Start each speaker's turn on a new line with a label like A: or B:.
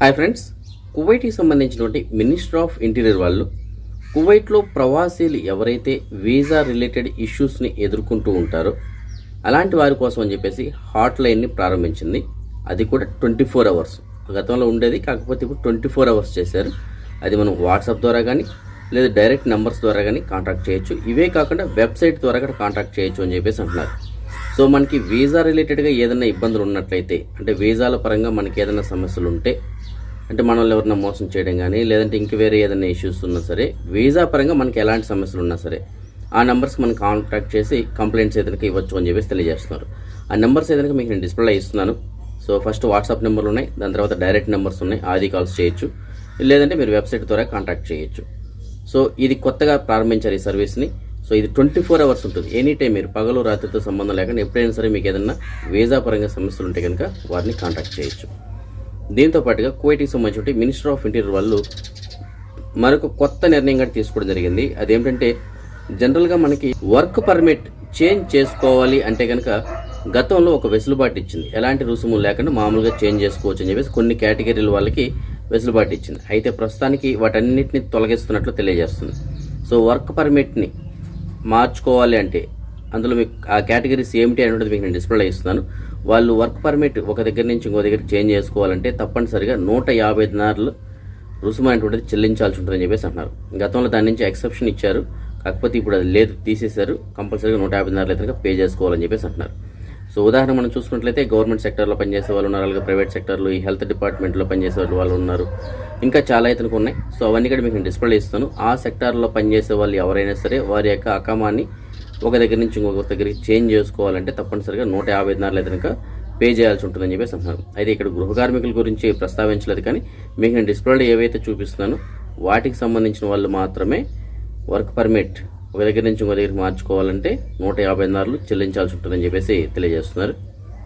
A: Hi friends కువైట్కి సంబంధించినటువంటి minister of interior వాళ్ళు కువైట్లో ప్రవాసీలు ఎవరైతే వీసా రిలేటెడ్ ఇష్యూస్ని ఎదుర్కొంటూ ఉంటారో అలాంటి వారి కోసం అని చెప్పేసి హాట్ లైన్ని ప్రారంభించింది. అది కూడా ట్వంటీ ఫోర్ అవర్స్. గతంలో ఉండేది కాకపోతే ఇప్పుడు ట్వంటీ ఫోర్ అవర్స్ చేశారు. అది మనం వాట్సాప్ ద్వారా కానీ లేదా డైరెక్ట్ నెంబర్స్ ద్వారా కానీ కాంటాక్ట్ చేయొచ్చు. ఇవే కాకుండా వెబ్సైట్ ద్వారా కూడా కాంటాక్ట్ చేయొచ్చు అని చెప్పేసి అంటున్నారు. సో మనకి వీసా రిలేటెడ్గా ఏదైనా ఇబ్బందులు ఉన్నట్లయితే అంటే వీసాల పరంగా మనకి ఏదైనా సమస్యలు ఉంటే అంటే మనల్ని ఎవరైనా మోసం చేయడం కానీ లేదంటే ఇంక వేరే ఏదైనా ఇష్యూస్ ఉన్నా సరే వీసా పరంగా మనకి ఎలాంటి సమస్యలు ఉన్నా సరే ఆ నెంబర్స్కి మనం కాంటాక్ట్ చేసి కంప్లైంట్స్ ఏదైనా ఇవ్వచ్చు అని చెప్పేసి తెలియజేస్తున్నారు. ఆ నెంబర్స్ ఏదైనా మీకు నేను డిస్ప్లే ఇస్తున్నాను. సో ఫస్ట్ వాట్సాప్ నెంబర్లు ఉన్నాయి దాని తర్వాత డైరెక్ట్ నెంబర్స్ ఉన్నాయి ఆది కాల్స్ చేయొచ్చు. లేదంటే మీరు వెబ్సైట్ ద్వారా కాంటాక్ట్ చేయొచ్చు. సో ఇది కొత్తగా ప్రారంభించారు ఈ సర్వీస్ని. సో ఇది ట్వంటీ ఫోర్ అవర్స్ ఉంటుంది. ఎనీ టైం మీరు పగలు రాత్రితో సంబంధం లేకుండా ఎప్పుడైనా సరే మీకు ఏదైనా వీజా పరంగా సమస్యలు ఉంటే కనుక వారిని కాంటాక్ట్ చేయొచ్చు. దీంతో పాటుగా కువైట్కి సంబంధించి మినిస్టర్ ఆఫ్ ఇంటీరియర్ వాళ్ళు మరొక కొత్త నిర్ణయం కూడా తీసుకోవడం జరిగింది. అదేమిటంటే జనరల్గా మనకి వర్క్ పర్మిట్ చేంజ్ చేసుకోవాలి అంటే కనుక గతంలో ఒక వెసులుబాటు ఇచ్చింది. ఎలాంటి రుసుము లేకుండా మామూలుగా చేంజ్ చేసుకోవచ్చు అని చెప్పేసి కొన్ని కేటగిరీల వాళ్ళకి వెసులుబాటు ఇచ్చింది. అయితే ప్రస్తుతానికి వాటన్నిటిని తొలగిస్తున్నట్లు తెలియజేస్తుంది. సో వర్క్ పర్మిట్ని మార్చుకోవాలి అంటే అందులో మీకు ఆ కేటగిరీస్ ఏమిటి అనేది మీకు నేను డిస్ప్లే ఇస్తున్నాను. వాళ్ళు వర్క్ పర్మిట్ ఒక దగ్గర నుంచి ఇంకో దగ్గర చేంజ్ చేసుకోవాలంటే తప్పనిసరిగా నూట యాభై దినార్లు రుసుమైనటువంటిది చెల్లించాల్సి ఉంటుందని చెప్పేసి అంటున్నారు. గతంలో దాని నుంచి ఎక్సెప్షన్ ఇచ్చారు. కాకపోతే ఇప్పుడు అది లేదు తీసేశారు. కంపల్సరీగా నూట యాభై దినార్లు అయితే పే చేసుకోవాలని చెప్పేసి అంటున్నారు. సో ఉదాహరణ మనం చూసుకున్నట్లయితే గవర్నమెంట్ సెక్టర్లో పనిచేసే వాళ్ళు ఉన్నారు అలాగే ప్రైవేట్ సెక్టర్లో ఈ హెల్త్ డిపార్ట్మెంట్లో పనిచేసే వాళ్ళు ఉన్నారు. ఇంకా చాలా అయితే ఉన్నాయి. సో అవన్నీ కూడా మీకు డిస్ప్లే ఇస్తాను ఆ సెక్టార్లో పనిచేసే వాళ్ళు ఎవరైనా సరే వారి యొక్క అకామాన్ని ఒక దగ్గర నుంచి ఇంకొక దగ్గరికి చేంజ్ చేసుకోవాలంటే తప్పనిసరిగా నూట యాభై దినాలు అయితే పే చేయాల్సి ఉంటుందని చెప్పేసి అంటున్నారు. అయితే ఇక్కడ గృహ కార్మికుల గురించి ప్రస్తావించలేదు కానీ మీకు నేను డిస్ప్లేలో ఏవైతే చూపిస్తున్నానో వాటికి సంబంధించిన వాళ్ళు మాత్రమే వర్క్ పర్మిట్ ఒక దగ్గర నుంచి ఇంకో దగ్గరికి మార్చుకోవాలంటే నూట యాభై నాలుగు చెల్లించాల్సి ఉంటుందని చెప్పేసి తెలియజేస్తున్నారు.